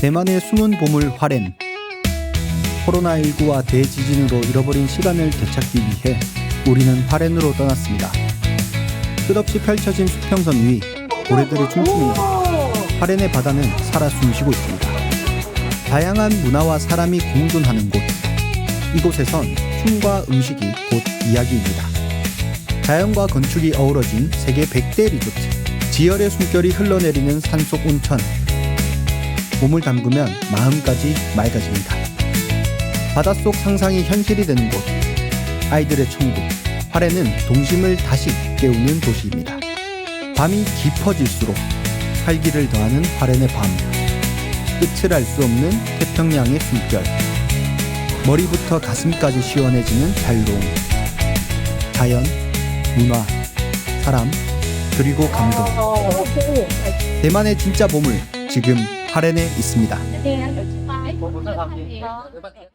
대만의 숨은 보물 화렌. 코로나19와 대지진으로 잃어버린 시간을 되찾기 위해 우리는 화렌으로 떠났습니다. 끝없이 펼쳐진 수평선 위 고래들이 춤추는 곳. 화렌의 바다는 살아 숨쉬고 있습니다. 다양한 문화와 사람이 공존하는 곳. 이곳에선 춤과 음식이 곧 이야기입니다. 자연과 건축이 어우러진 세계 100대 리조트. 지열의 숨결이 흘러내리는 산속 온천. 몸을 담그면 마음까지 맑아집니다. 바닷속 상상이 현실이 되는 곳. 아이들의 천국. 화래는 동심을 다시 깨우는 도시입니다. 밤이 깊어질수록 활기를 더하는 화렌의 밤. 끝을 알 수 없는 태평양의 숨결. 머리부터 가슴까지 시원해지는 자유로움. 자연, 문화, 사람, 그리고 감동. 대만의 진짜 보물 지금 화렌에 있습니다.